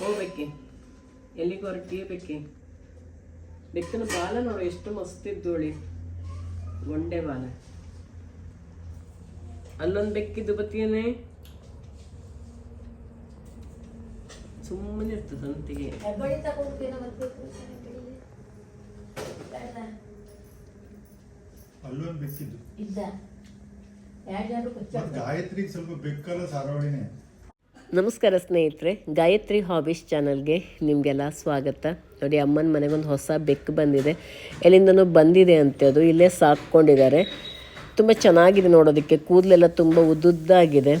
ಹೋಗ್ಬೇಕಿ? ಎಲ್ಲಿಗೆ ಹೊರಟಿ ಬೇಕಿ ಬೆಕ್ಕನ ಬಾಲ ನೋಡು ಎಷ್ಟು ಮಸ್ತಿದ್ದೋಳಿ ಒಂಡೆ ಬಾಲ. ಅಲ್ಲೊಂದು ಬೆಕ್ಕಿದ್ದು ಬತ್ತಿಯೇನೆ ಸುಮ್ಮನೆ ಇರ್ತದೆ ಸಂತಿಗೆ. ಬೇಡ. ಅಲ್ಲೊಂದು ಬೆಕ್ಕಿದ್ದು. ಗಾಯತ್ರಿ ಸ್ವಲ್ಪ ಬೆಕ್ಕಲ್ಲ ಸಾರಾವಳಿನೇ ನಮಸ್ಕಾರ ಸ್ನೇಹಿತರೆ, ಗಾಯತ್ರಿ ಹಾಬೀಸ್ ಚಾನಲ್ಗೆ ನಿಮಗೆಲ್ಲ ಸ್ವಾಗತ. ನೋಡಿ, ಅಮ್ಮನ ಮನೆಗೊಂದು ಹೊಸ ಬೆಕ್ಕು ಬಂದಿದೆ. ಎಲ್ಲಿಂದನೂ ಬಂದಿದೆ ಅಂತ ಅದು ಇಲ್ಲೇ ಸಾಕ್ಕೊಂಡಿದ್ದಾರೆ. ತುಂಬ ಚೆನ್ನಾಗಿದೆ ನೋಡೋದಕ್ಕೆ, ಕೂದಲೆಲ್ಲ ತುಂಬ ಉದ್ದುದ್ದಾಗಿದೆ.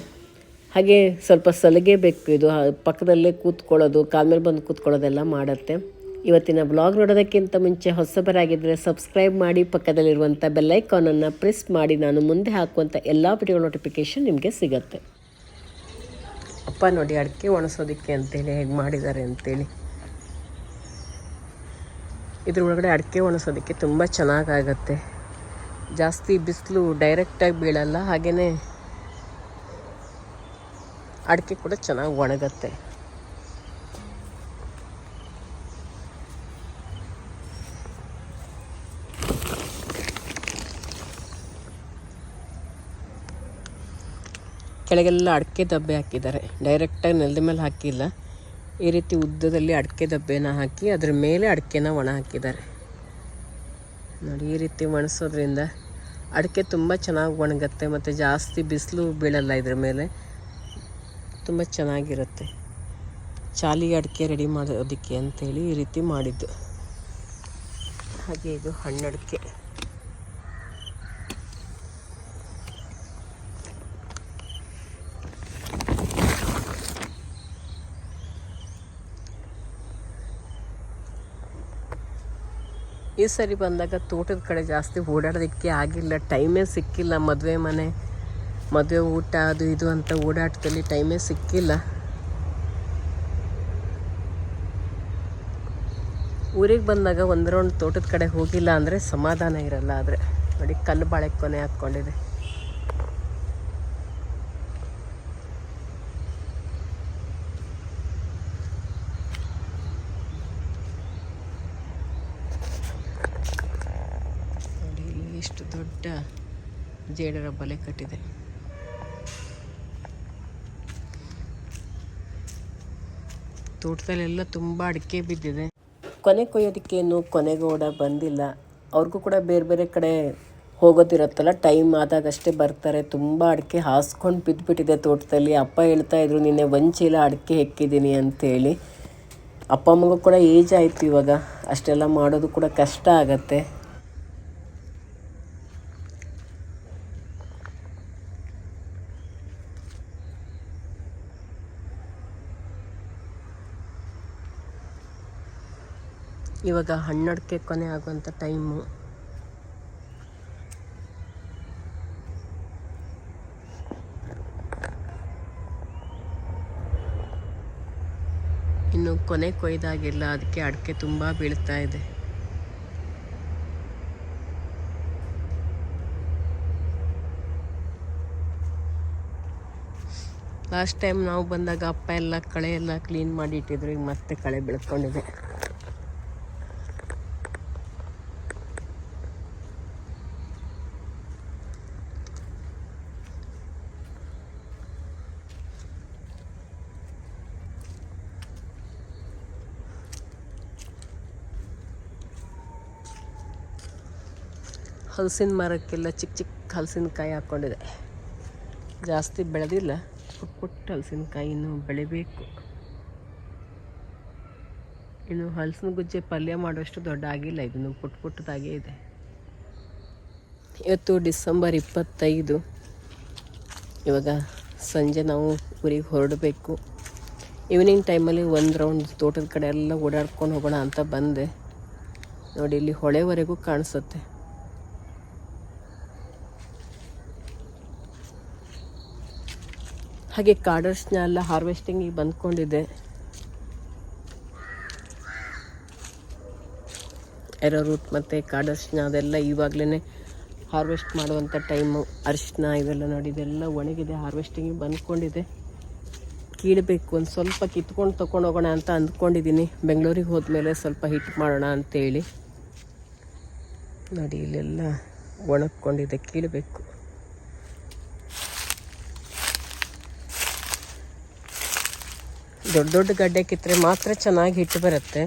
ಹಾಗೆ ಸ್ವಲ್ಪ ಸಲಿಗೆ ಬೆಕ್ಕು ಇದು ಪಕ್ಕದಲ್ಲೇ ಕೂತ್ಕೊಳ್ಳೋದು, ಕಾಲ ಮೇಲೆ ಬಂದು ಕೂತ್ಕೊಳ್ಳೋದೆಲ್ಲ ಮಾಡುತ್ತೆ. ಇವತ್ತಿನ ಬ್ಲಾಗ್ ನೋಡೋದಕ್ಕಿಂತ ಮುಂಚೆ ಹೊಸಬರಾಗಿದ್ದರೆ ಸಬ್ಸ್ಕ್ರೈಬ್ ಮಾಡಿ, ಪಕ್ಕದಲ್ಲಿರುವಂಥ ಬೆಲ್ಲೈಕಾನನ್ನು ಪ್ರೆಸ್ ಮಾಡಿ, ನಾನು ಮುಂದೆ ಹಾಕುವಂಥ ಎಲ್ಲ ವಿಡಿಯೋ ನೋಟಿಫಿಕೇಷನ್ ನಿಮಗೆ ಸಿಗತ್ತೆ. ಅಪ್ಪ ನೋಡಿ ಅಡಿಕೆ ಒಣಸೋದಕ್ಕೆ ಅಂತೇಳಿ ಹೇಗೆ ಮಾಡಿದ್ದಾರೆ ಅಂತೇಳಿ. ಇದ್ರ ಒಳಗಡೆ ಅಡಿಕೆ ಒಣಸೋದಕ್ಕೆ ತುಂಬ ಚೆನ್ನಾಗಾಗತ್ತೆ. ಜಾಸ್ತಿ ಬಿಸಿಲು ಡೈರೆಕ್ಟಾಗಿ ಬೀಳಲ್ಲ ಹಾಗೆಯೇ ಅಡಿಕೆ ಕೂಡ ಚೆನ್ನಾಗಿ ಒಣಗತ್ತೆ. ಕೆಳಗೆಲ್ಲ ಅಡಿಕೆ ದಬ್ಬೆ ಹಾಕಿದ್ದಾರೆ. ಡೈರೆಕ್ಟಾಗಿ ನೆಲದ ಮೇಲೆ ಹಾಕಿಲ್ಲ. ಈ ರೀತಿ ಉದ್ದದಲ್ಲಿ ಅಡಿಕೆ ದಬ್ಬೆನ ಹಾಕಿ ಅದ್ರ ಮೇಲೆ ಅಡಿಕೆನ ಒಣ ಹಾಕಿದ್ದಾರೆ. ನೋಡಿ, ಈ ರೀತಿ ಒಣಸೋದ್ರಿಂದ ಅಡಿಕೆ ತುಂಬ ಚೆನ್ನಾಗಿ ಒಣಗತ್ತೆ ಮತ್ತು ಜಾಸ್ತಿ ಬಿಸಿಲು ಬೀಳಲ್ಲ ಇದ್ರ ಮೇಲೆ. ತುಂಬ ಚೆನ್ನಾಗಿರುತ್ತೆ. ಚಾಲಿ ಅಡಿಕೆ ರೆಡಿ ಮಾಡೋದಕ್ಕೆ ಅಂತೇಳಿ ಈ ರೀತಿ ಮಾಡಿದ್ದು. ಹಾಗೆ ಇದು ಹಣ್ಣಡಿಕೆ. ಈ ಸರಿ ಬಂದಾಗ ತೋಟದ ಕಡೆ ಜಾಸ್ತಿ ಓಡಾಡೋದಕ್ಕೆ ಆಗಿಲ್ಲ. ಟೈಮೇ ಸಿಕ್ಕಿಲ್ಲ. ಮದುವೆ ಮನೆ, ಮದುವೆ ಊಟ, ಅದು ಇದು ಅಂತ ಓಡಾಟದಲ್ಲಿ ಟೈಮೇ ಸಿಕ್ಕಿಲ್ಲ. ಊರಿಗೆ ಬಂದಾಗ ಒಂದು ರೌಂಡ್ ತೋಟದ ಕಡೆ ಹೋಗಿಲ್ಲ ಅಂದರೆ ಸಮಾಧಾನ ಇರಲ್ಲ ಆದರೆ. ನೋಡಿ ಕಲ್ಲು ಬಾಳೆ ಕೊನೆ ಹಾಕ್ಕೊಂಡಿದೆ ನೋಡಿ ಇಲ್ಲಿ ಜೇಡರ ಬಲೆ ಕಟ್ಟಿದೆ. ತೋಟದಲ್ಲೆಲ್ಲ ತುಂಬ ಅಡಿಕೆ ಬಿದ್ದಿದೆ. ಕೊನೆ ಕೊಯ್ಯೋದಕ್ಕೇನು ಕೊನೆಗೋಡ ಬಂದಿಲ್ಲ. ಅವ್ರಿಗೂ ಕೂಡ ಬೇರೆ ಬೇರೆ ಕಡೆ ಹೋಗೋದಿರುತ್ತಲ್ಲ, ಟೈಮ್ ಆದಾಗಷ್ಟೇ ಬರ್ತಾರೆ. ತುಂಬ ಅಡಿಕೆ ಹಾಸ್ಕೊಂಡು ಬಿದ್ದುಬಿಟ್ಟಿದೆ ತೋಟದಲ್ಲಿ. ಅಪ್ಪ ಹೇಳ್ತಾ ಇದ್ರು, ನಿನ್ನೆ ಒಂದು ಚೀಲ ಅಡಿಕೆ ಹೆಕ್ಕಿದ್ದೀನಿ ಅಂತೇಳಿ. ಅಪ್ಪ ಅಮ್ಮಗೂ ಕೂಡ ಏಜ್ ಆಯಿತು ಇವಾಗ. ಅಷ್ಟೆಲ್ಲ ಮಾಡೋದು ಕೂಡ ಕಷ್ಟ ಆಗತ್ತೆ. ಇವಾಗ ಹಣ್ಣಡಿಕೆ ಕೊನೆ ಆಗುವಂಥ ಟೈಮು. ಇನ್ನು ಕೊನೆ ಕೊಯ್ದಾಗಿಲ್ಲ ಅದಕ್ಕೆ ಅಡಿಕೆ ತುಂಬ ಬೀಳ್ತಾ ಇದೆ. ಲಾಸ್ಟ್ ಟೈಮ್ ನಾವು ಬಂದಾಗ ಅಪ್ಪ ಎಲ್ಲ ಕಳೆ ಎಲ್ಲ ಕ್ಲೀನ್ ಮಾಡಿ ಇಟ್ಟಿದ್ರು, ಈಗ ಮತ್ತೆ ಕಳೆ ಬೆಳ್ಕೊಂಡಿದೆ. ಹಲಸಿನ ಮರಕ್ಕೆಲ್ಲ ಚಿಕ್ಕ ಚಿಕ್ಕ ಹಲಸಿನಕಾಯಿ ಹಾಕ್ಕೊಂಡಿದೆ. ಜಾಸ್ತಿ ಬೆಳೆದಿಲ್ಲ. ಪುಟ್ಟ ಪುಟ್ಟ ಹಲಸಿನಕಾಯಿನೂ ಬೆಳಿಬೇಕು. ಇನ್ನು ಹಲಸಿನ ಗುಜ್ಜೆ ಪಲ್ಯ ಮಾಡುವಷ್ಟು ದೊಡ್ಡ ಆಗಿಲ್ಲ. ಇದನ್ನು ಪುಟ್ಟ ಪುಟ್ಟದಾಗೇ ಇದೆ. ಇವತ್ತು ಡಿಸೆಂಬರ್ ಇಪ್ಪತ್ತೈದು. ಇವಾಗ ಸಂಜೆ ನಾವು ಊರಿಗೆ ಹೊರಡಬೇಕು. ಈವ್ನಿಂಗ್ ಟೈಮಲ್ಲಿ ಒಂದು ರೌಂಡ್ ತೋಟದ ಕಡೆ ಎಲ್ಲ ಓಡಾಡ್ಕೊಂಡು ಹೋಗೋಣ ಅಂತ ಬಂದೆ. ನೋಡಿ, ಇಲ್ಲಿ ಹೊಳೆವರೆಗೂ ಕಾಣಿಸುತ್ತೆ. ಹಾಗೆ ಕಾಡರ್ಸ್ನ ಎಲ್ಲ ಹಾರ್ವೆಸ್ಟಿಂಗಿಗೆ ಬಂದ್ಕೊಂಡಿದೆ. ಎರೋ ರೂಟ್ ಮತ್ತು ಕಾಡರ್ಸ್ನ ಅದೆಲ್ಲ ಇವಾಗಲೇ ಹಾರ್ವೆಸ್ಟ್ ಮಾಡುವಂಥ ಟೈಮು ಅರಿಶಿನ ಇವೆಲ್ಲ ನೋಡಿ, ಇದೆಲ್ಲ ಒಣಗಿದೆ ಹಾರ್ವೆಸ್ಟಿಂಗಿಗೆ ಬಂದ್ಕೊಂಡಿದೆ. ಕೀಳಬೇಕು, ಒಂದು ಸ್ವಲ್ಪ ಕಿತ್ಕೊಂಡು ತೊಗೊಂಡು ಹೋಗೋಣ ಅಂತ ಅಂದ್ಕೊಂಡಿದ್ದೀನಿ ಬೆಂಗಳೂರಿಗೆ ಹೋದ್ಮೇಲೆ ಸ್ವಲ್ಪ ಹಿಟ್ ಮಾಡೋಣ ಅಂತೇಳಿ. ನೋಡಿ, ಇಲ್ಲೆಲ್ಲ ಒಣಗ್ಕೊಂಡಿದೆ, ಕೀಳಬೇಕು. ದೊಡ್ಡ ದೊಡ್ಡ ಗಡ್ಡೆ ಕಿತ್ತರೆ ಮಾತ್ರ ಚೆನ್ನಾಗಿ ಹಿಟ್ಟು ಬರುತ್ತೆ.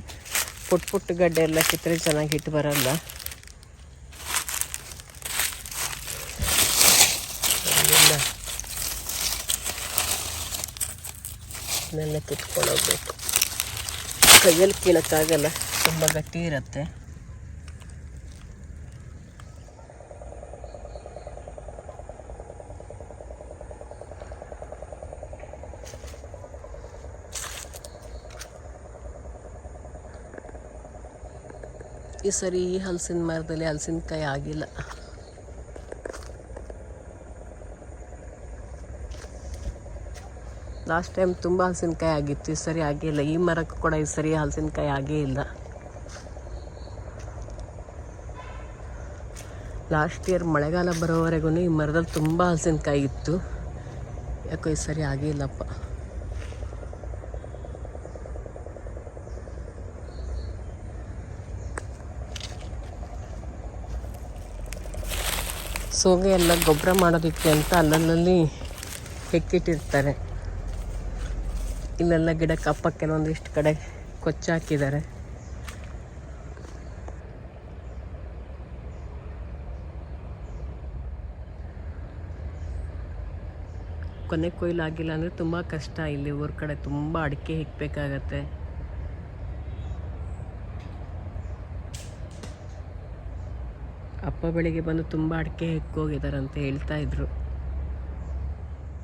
ಪುಟ್ಟ ಪುಟ್ಟ ಗಡ್ಡೆ ಎಲ್ಲ ಕಿತ್ತರೆ ಚೆನ್ನಾಗಿ ಹಿಟ್ಟು ಬರಲ್ಲ. ಕಿತ್ಕೊಂಡೋಗ್ಬೇಕು ಕೈಯಲ್ಲಿ ಕೀಳಕ್ಕಾಗಲ್ಲ, ತುಂಬ ಗಟ್ಟಿ ಇರುತ್ತೆ. ಈ ಸರಿ ಈ ಹಲಸಿನ ಮರದಲ್ಲಿ ಹಲಸಿನಕಾಯಿ ಆಗಿಲ್ಲ. ಲಾಸ್ಟ್ ಟೈಮ್ ತುಂಬ ಹಲಸಿನಕಾಯಿ ಆಗಿತ್ತು, ಈ ಸರಿ ಆಗಿಲ್ಲ ಈ ಮರಕ್ಕೂ ಕೂಡ ಈ ಸರಿ ಹಲಸಿನಕಾಯಿ ಆಗೇ ಇಲ್ಲ. ಲಾಸ್ಟ್ ಇಯರ್ ಮಳೆಗಾಲ ಬರೋವರೆಗೂ ಈ ಮರದಲ್ಲಿ ತುಂಬ ಹಲಸಿನಕಾಯಿ ಇತ್ತು. ಯಾಕೋ ಈ ಸರಿ ಆಗಿಲ್ಲಪ್ಪ ಸೋಗೆ ಎಲ್ಲ ಗೊಬ್ಬರ ಮಾಡೋದಕ್ಕೆ ಅಂತ ಅಲ್ಲಲ್ಲಿ ಹೆಕ್ಕಿಟ್ಟಿರ್ತಾರೆ. ಇಲ್ಲೆಲ್ಲ ಗಿಡ ಕಪ್ಪ ಕೆಲವೊಂದಿಷ್ಟು ಕಡೆ ಕೊಚ್ಚಾಕಿದ್ದಾರೆ. ಕೊನೆ ಕೊಯ್ಲು ಆಗಿಲ್ಲ ಅಂದರೆ ತುಂಬ ಕಷ್ಟ. ಇಲ್ಲಿ ಊರ ಕಡೆ ತುಂಬ ಅಡಿಕೆ ಹೆಕ್ಬೇಕಾಗತ್ತೆ. ಅಪ್ಪ ಬೆಳಿಗ್ಗೆ ಬಂದು ತುಂಬ ಅಡಿಕೆ ಹೆಕ್ಕೋಗಿದ್ದಾರೆ ಅಂತ ಹೇಳ್ತಾ ಇದ್ರು.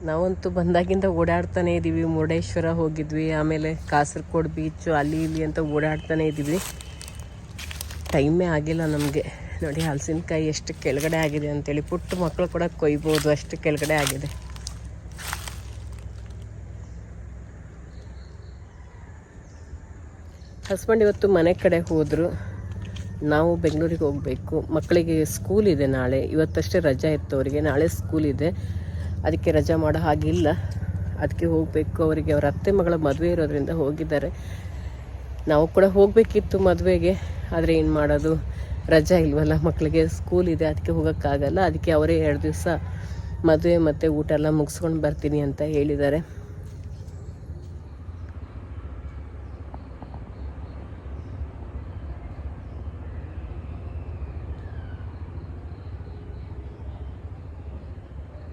ನಾವಂತೂ ಬಂದಾಗಿಂದ ಓಡಾಡ್ತಾನೆ ಇದ್ದೀವಿ ಮುರುಡೇಶ್ವರ ಹೋಗಿದ್ವಿ. ಆಮೇಲೆ ಕಾಸರಗೋಡು ಬೀಚು ಅಲ್ಲಿ ಇಲ್ಲಿ ಅಂತ ಓಡಾಡ್ತಾನೆ ಇದ್ದೀವಿ ಟೈಮೇ ಆಗಿಲ್ಲ ನಮಗೆ. ನೋಡಿ ಹಲಸಿನಕಾಯಿ ಎಷ್ಟು ಕೆಳಗಡೆ ಆಗಿದೆ ಅಂತೇಳಿ ಪುಟ್ಟ ಮಕ್ಕಳು ಕೂಡ ಕೊಯ್ಬೋದು. ಅಷ್ಟು ಕೆಳಗಡೆ ಆಗಿದೆ. ಹಸ್ಬೆಂಡ್ ಇವತ್ತು ಮನೆ ಕಡೆ ಹೋದರು. ನಾವು ಬೆಂಗಳೂರಿಗೆ ಹೋಗಬೇಕು. ಮಕ್ಕಳಿಗೆ ಸ್ಕೂಲ್ ಇದೆ ನಾಳೆ. ಇವತ್ತಷ್ಟೇ ರಜಾ ಇತ್ತು ಅವರಿಗೆ. ನಾಳೆ ಸ್ಕೂಲ್ ಇದೆ. ಅದಕ್ಕೆ ರಜಾ ಮಾಡೋ ಹಾಗಿಲ್ಲ ಅದಕ್ಕೆ ಹೋಗಬೇಕು. ಅವರಿಗೆ ಅವರ ಅತ್ತೆ ಮಗಳ ಮದುವೆ ಇರೋದ್ರಿಂದ ಹೋಗಿದ್ದಾರೆ. ನಾವು ಕೂಡ ಹೋಗಬೇಕಿತ್ತು ಮದುವೆಗೆ. ಆದರೆ ಏನು ಮಾಡೋದು? ರಜಾ ಇಲ್ವಲ್ಲ? ಮಕ್ಕಳಿಗೆ ಸ್ಕೂಲ್ ಇದೆ. ಅದಕ್ಕೆ ಹೋಗೋಕ್ಕಾಗಲ್ಲ. ಅದಕ್ಕೆ ಅವರೇ ಎರಡು ದಿವಸ ಮದುವೆ ಮತ್ತು ಊಟ ಎಲ್ಲ ಮುಗಿಸ್ಕೊಂಡು ಬರ್ತೀನಿ ಅಂತ ಹೇಳಿದ್ದಾರೆ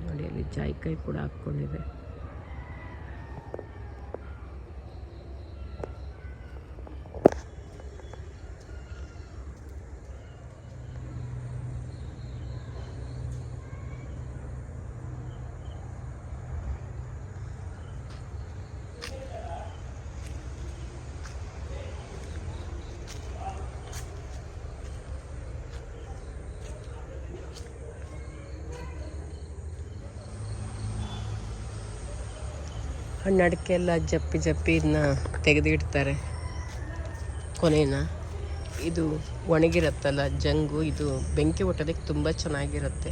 ನೋಡಿ ಅಲ್ಲಿ ಜಾಯಿಕಾಯಿ ಕೂಡ ಹಾಕ್ಕೊಂಡಿದೆ ಹಣ್ಣು ಅಡಿಕೆ ಎಲ್ಲ ಜಪ್ಪಿ ಜಪ್ಪಿ ಇದನ್ನ ತೆಗೆದಿಡ್ತಾರೆ. ಕೊನೆನ ಇದು ಒಣಗಿರುತ್ತಲ್ಲ, ಜಂಗು, ಇದು ಬೆಂಕಿ ಒಟ್ಟೋದಕ್ಕೆ ತುಂಬ ಚೆನ್ನಾಗಿರುತ್ತೆ.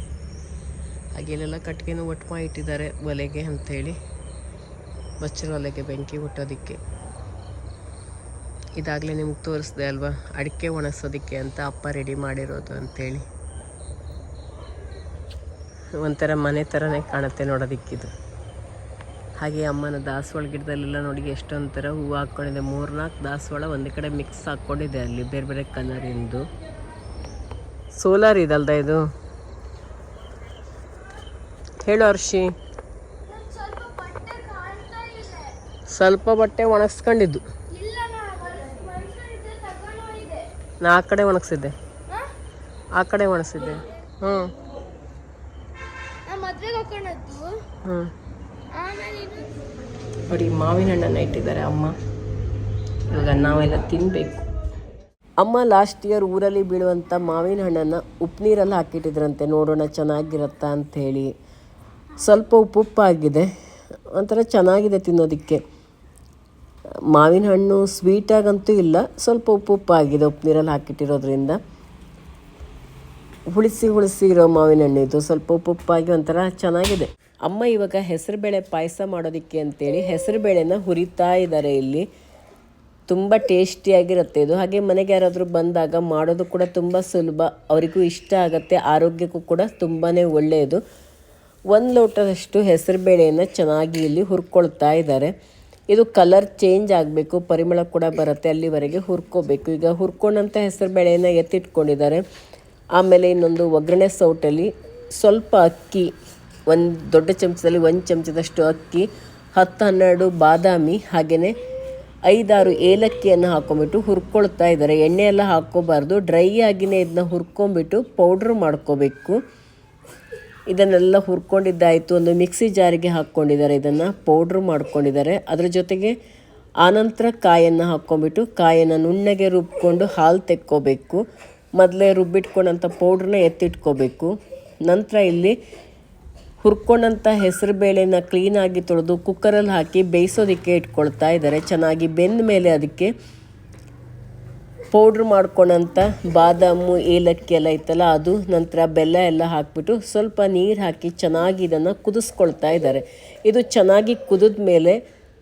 ಹಾಗೆಲ್ಲೆಲ್ಲ ಕಟ್ಟಿಗೆನೂ ಒಟ್ಟು ಮಾಡಿ ಇಟ್ಟಿದ್ದಾರೆ ಒಲೆಗೆ ಅಂಥೇಳಿ. ಬಚ್ಚಲ ಒಲೆಗೆ ಬೆಂಕಿ ಒಟ್ಟೋದಕ್ಕೆ. ಇದಾಗಲೇ ನಿಮ್ಗೆ ತೋರಿಸ್ದೆ ಅಲ್ವಾ, ಅಡಿಕೆ ಒಣಗಿಸೋದಕ್ಕೆ ಅಂತ ಅಪ್ಪ ರೆಡಿ ಮಾಡಿರೋದು ಅಂಥೇಳಿ. ಒಂಥರ ಮನೆ ಥರನೇ ಕಾಣುತ್ತೆ ನೋಡೋದಕ್ಕಿದು. ಹಾಗೆ ಅಮ್ಮನ ದಾಸವಾಳ ಗಿಡದಲ್ಲೆಲ್ಲ ನೋಡಿ ಎಷ್ಟೊಂದು ಥರ ಹೂವು ಹಾಕ್ಕೊಂಡಿದೆ. ಮೂರ್ನಾಲ್ಕು ದಾಸವಾಳ ಒಂದೇ ಕಡೆ ಮಿಕ್ಸ್ ಹಾಕ್ಕೊಂಡಿದೆ ಅಲ್ಲಿ ಬೇರೆ ಬೇರೆ ಕಲರಿಂದು ಸೋಲಾರ್ ಇದಲ್ದ ಇದು? ಹೇಳು ಅರ್ಷಿ ಸ್ವಲ್ಪ ಬಟ್ಟೆ ಒಣಗಿಸ್ಕೊಂಡಿದ್ದು. ನಾ ಆ ಕಡೆ ಒಣಗಿಸಿದ್ದೆ. ಆ ಕಡೆ ಒಣಗಿಸಿದ್ದೆ. ಹ್ಞೂ ಹ್ಞೂ ನೋಡಿ ಮಾವಿನ ಹಣ್ಣನ್ನು ಇಟ್ಟಿದ್ದಾರೆ ಅಮ್ಮ. ಇವಾಗ ನಾವೆಲ್ಲ ತಿನ್ನಬೇಕು ಅಮ್ಮ ಲಾಸ್ಟ್ ಇಯರ್ ಊರಲ್ಲಿ ಬೀಳುವಂಥ ಮಾವಿನ ಹಣ್ಣನ್ನು ಉಪ್ಪು ನೀರಲ್ಲಿ ಹಾಕಿಟ್ಟಿದ್ರಂತೆ. ನೋಡೋಣ ಚೆನ್ನಾಗಿರುತ್ತಾ ಅಂಥೇಳಿ. ಸ್ವಲ್ಪ ಉಪ್ಪುಪ್ಪಾಗಿದೆ. ಒಂಥರ ಚೆನ್ನಾಗಿದೆ ತಿನ್ನೋದಕ್ಕೆ. ಮಾವಿನ ಹಣ್ಣು ಸ್ವೀಟಾಗಂತೂ ಇಲ್ಲ, ಸ್ವಲ್ಪ ಉಪ್ಪುಪ್ಪಾಗಿದೆ ಉಪ್ಪು ನೀರಲ್ಲಿ ಹಾಕಿಟ್ಟಿರೋದ್ರಿಂದ. ಹುಳಿಸಿ ಹುಳಿಸಿ ಇರೋ ಮಾವಿನ ಹಣ್ಣು ಇದು ಸ್ವಲ್ಪ ಉಪ್ಪುಪ್ಪಾಗಿ ಒಂಥರ ಚೆನ್ನಾಗಿದೆ. ಅಮ್ಮ ಇವಾಗ ಹೆಸರುಬೇಳೆ ಪಾಯಸ ಮಾಡೋದಕ್ಕೆ ಅಂತೇಳಿ ಹೆಸರುಬೇಳೆನ ಹುರಿತಾ ಇದ್ದಾರೆ ಇಲ್ಲಿ. ತುಂಬ ಟೇಸ್ಟಿಯಾಗಿರುತ್ತೆ ಇದು. ಹಾಗೆ ಮನೆಗೆ ಯಾರಾದರೂ ಬಂದಾಗ ಮಾಡೋದು ಕೂಡ ತುಂಬ ಸುಲಭ. ಅವರಿಗೂ ಇಷ್ಟ ಆಗುತ್ತೆ, ಆರೋಗ್ಯಕ್ಕೂ ಕೂಡ ತುಂಬಾ ಒಳ್ಳೆಯದು. ಒಂದು ಲೋಟದಷ್ಟು ಹೆಸರುಬೇಳೆಯನ್ನು ಚೆನ್ನಾಗಿ ಇಲ್ಲಿ ಹುರ್ಕೊಳ್ತಾ ಇದ್ದಾರೆ ಇದು ಕಲರ್ ಚೇಂಜ್ ಆಗಬೇಕು, ಪರಿಮಳ ಕೂಡ ಬರುತ್ತೆ ಅಲ್ಲಿವರೆಗೆ ಹುರ್ಕೋಬೇಕು. ಈಗ ಹುರ್ಕೊಂಡಂಥ ಹೆಸರುಬೇಳೆಯನ್ನು ಎತ್ತಿಟ್ಕೊಂಡಿದ್ದಾರೆ. ಆಮೇಲೆ ಇನ್ನೊಂದು ಒಗ್ಗರಣೆ ಸೌಟಲ್ಲಿ ಸ್ವಲ್ಪ ಅಕ್ಕಿ, ಒಂದು ದೊಡ್ಡ ಚಮಚದಲ್ಲಿ ಒಂದು ಚಮಚದಷ್ಟು ಅಕ್ಕಿ, ಹತ್ತು ಹನ್ನೆರಡು ಬಾದಾಮಿ ಹಾಗೆಯೇ ಐದಾರು ಏಲಕ್ಕಿಯನ್ನು ಹಾಕೊಂಬಿಟ್ಟು ಹುರ್ಕೊಳ್ತಾ ಇದ್ದಾರೆ. ಎಣ್ಣೆ ಎಲ್ಲ ಹಾಕ್ಕೋಬಾರ್ದು. ಡ್ರೈ ಆಗಿನೇ ಇದನ್ನ ಹುರ್ಕೊಂಬಿಟ್ಟು ಪೌಡ್ರ್ ಮಾಡ್ಕೋಬೇಕು. ಇದನ್ನೆಲ್ಲ ಹುರ್ಕೊಂಡಿದ್ದಾಯಿತು. ಒಂದು ಮಿಕ್ಸಿ ಜಾರಿಗೆ ಹಾಕ್ಕೊಂಡಿದ್ದಾರೆ. ಇದನ್ನು ಪೌಡ್ರ್ ಮಾಡ್ಕೊಂಡಿದ್ದಾರೆ. ಅದರ ಜೊತೆಗೆ ಆನಂತರ ಕಾಯನ್ನು ಹಾಕ್ಕೊಂಬಿಟ್ಟು ಕಾಯನ್ನು ನುಣ್ಣಗೆ ರುಬ್ಕೊಂಡು ಹಾಲು ತೆಕ್ಕೋಬೇಕು. ಮೊದಲೇ ರುಬ್ಬಿಟ್ಕೊಂಡಂಥ ಪೌಡ್ರನ್ನ ಎತ್ತಿಟ್ಕೋಬೇಕು. ನಂತರ ಇಲ್ಲಿ ಹುರ್ಕೊಂಡಂಥ ಹೆಸರು ಬೇಳೆನ ಕ್ಲೀನಾಗಿ ತೊಳೆದು ಕುಕ್ಕರಲ್ಲಿ ಹಾಕಿ ಬೇಯಿಸೋದಕ್ಕೆ ಇಟ್ಕೊಳ್ತಾ ಇದ್ದಾರೆ. ಚೆನ್ನಾಗಿ ಬೆಂದ ಮೇಲೆ ಅದಕ್ಕೆ ಪೌಡ್ರ್ ಮಾಡ್ಕೊಂಡಂಥ ಬಾದಾಮು, ಏಲಕ್ಕಿ ಎಲ್ಲ ಇತ್ತಲ್ಲ ಅದು ನಂತರ ಬೆಲ್ಲ ಎಲ್ಲ ಹಾಕಿಬಿಟ್ಟು ಸ್ವಲ್ಪ ನೀರು ಹಾಕಿ ಚೆನ್ನಾಗಿ ಇದನ್ನು ಕುದಿಸ್ಕೊಳ್ತಾ ಇದ್ದಾರೆ. ಇದು ಚೆನ್ನಾಗಿ ಕುದಿದ ಮೇಲೆ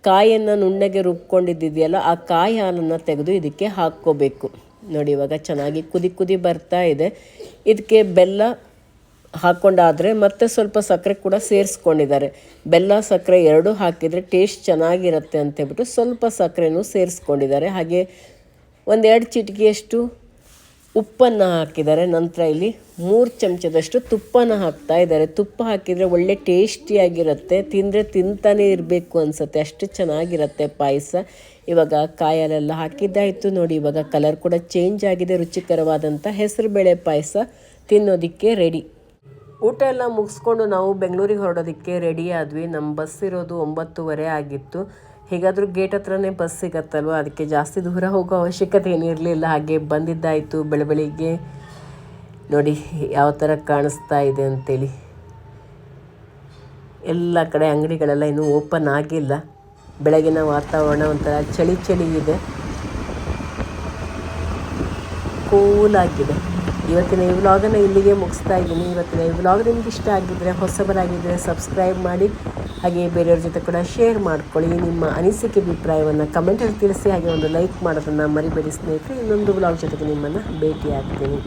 ಕಾಯನ್ನು ನುಣ್ಣಗೆ ರುಬ್ಕೊಂಡಿದ್ದಿದೆಯಲ್ಲ, ಆ ಕಾಯಿ ಹಾಲನ್ನು ತೆಗೆದು ಇದಕ್ಕೆ ಹಾಕ್ಕೋಬೇಕು. ನೋಡಿ, ಇವಾಗ ಚೆನ್ನಾಗಿ ಕುದಿ ಕುದಿ ಬರ್ತಾ ಇದೆ. ಇದಕ್ಕೆ ಬೆಲ್ಲ ಹಾಕ್ಕೊಂಡಾದರೆ ಮತ್ತೆ ಸ್ವಲ್ಪ ಸಕ್ಕರೆ ಕೂಡ ಸೇರಿಸ್ಕೊಂಡಿದ್ದಾರೆ. ಬೆಲ್ಲ, ಸಕ್ಕರೆ ಎರಡೂ ಹಾಕಿದರೆ ಟೇಸ್ಟ್ ಚೆನ್ನಾಗಿರುತ್ತೆ ಅಂತೇಳ್ಬಿಟ್ಟು ಸ್ವಲ್ಪ ಸಕ್ಕರೆನೂ ಸೇರಿಸ್ಕೊಂಡಿದ್ದಾರೆ. ಹಾಗೆ ಒಂದೆರಡು ಚಿಟಿಕೆಯಷ್ಟು ಉಪ್ಪನ್ನು ಹಾಕಿದ್ದಾರೆ. ನಂತರ ಇಲ್ಲಿ ಮೂರು ಚಮಚದಷ್ಟು ತುಪ್ಪನ ಹಾಕ್ತಾ ಇದ್ದಾರೆ. ತುಪ್ಪ ಹಾಕಿದರೆ ಒಳ್ಳೆ ಟೇಸ್ಟಿಯಾಗಿರುತ್ತೆ. ತಿಂದರೆ ತಿಂತಾನೆ ಇರಬೇಕು ಅನಿಸುತ್ತೆ. ಅಷ್ಟು ಚೆನ್ನಾಗಿರುತ್ತೆ ಪಾಯಸ. ಇವಾಗ ಕಾಯಲೆಲ್ಲ ಹಾಕಿದ್ದಾಯಿತು. ನೋಡಿ, ಇವಾಗ ಕಲರ್ ಕೂಡ ಚೇಂಜ್ ಆಗಿದೆ. ರುಚಿಕರವಾದಂಥ ಹೆಸರುಬೇಳೆ ಪಾಯಸ ತಿನ್ನೋದಕ್ಕೆ ರೆಡಿ ಊಟ ಎಲ್ಲ ಮುಗಿಸ್ಕೊಂಡು ನಾವು ಬೆಂಗಳೂರಿಗೆ ಹೊರಡೋದಕ್ಕೆ ರೆಡಿ ಆದ್ವಿ. ನಮ್ಮ ಬಸ್ ಇರೋದು ಒಂಬತ್ತುವರೆ ಆಗಿತ್ತು. ಹೇಗಾದರೂ ಗೇಟ್ ಹತ್ರನೇ ಬಸ್ ಸಿಗತ್ತಲ್ವ? ಅದಕ್ಕೆ ಜಾಸ್ತಿ ದೂರ ಹೋಗೋ ಅವಶ್ಯಕತೆ ಏನಿರಲಿಲ್ಲ ಹಾಗೆ ಬಂದಿದ್ದಾಯಿತು ಬೆಳ ಬೆಳಿಗ್ಗೆ. ನೋಡಿ, ಯಾವ ಥರ ಕಾಣಿಸ್ತಾ ಇದೆ ಅಂತೇಳಿ. ಎಲ್ಲ ಕಡೆ ಅಂಗಡಿಗಳೆಲ್ಲ ಇನ್ನೂ ಓಪನ್ ಆಗಿಲ್ಲ. ಬೆಳಗಿನ ವಾತಾವರಣ ಒಂಥರ ಚಳಿ ಚಳಿ ಇದೆ. ಕೂಲಾಗಿದೆ ಇವತ್ತಿನ ಈ ವ್ಲಾಗನ್ನು ಇಲ್ಲಿಗೆ ಮುಗಿಸ್ತಾ ಇದ್ದೀನಿ. ಇವತ್ತಿನ ಈ ವ್ಲಾಗ್ ನಿಮ್ಗೆ ಇಷ್ಟ ಆಗಿದ್ದರೆ ಹೊಸಬರಾಗಿದ್ದರೆ ಸಬ್ಸ್ಕ್ರೈಬ್ ಮಾಡಿ ಹಾಗೆ ಬೇರೆಯವ್ರ ಜೊತೆ ಕೂಡ ಶೇರ್ ಮಾಡ್ಕೊಳ್ಳಿ. ನಿಮ್ಮ ಅನಿಸಿಕೆ, ಅಭಿಪ್ರಾಯವನ್ನು ಕಮೆಂಟಲ್ಲಿ ತಿಳಿಸಿ, ಹಾಗೆ ಒಂದು ಲೈಕ್ ಮಾಡೋದನ್ನು ಮರಿಬೇಡಿ ಸ್ನೇಹಿತರೆ. ಇನ್ನೊಂದು ವ್ಲಾಗ್ ಜೊತೆಗೆ ನಿಮ್ಮನ್ನು ಭೇಟಿ ಆಗ್ತೀನಿ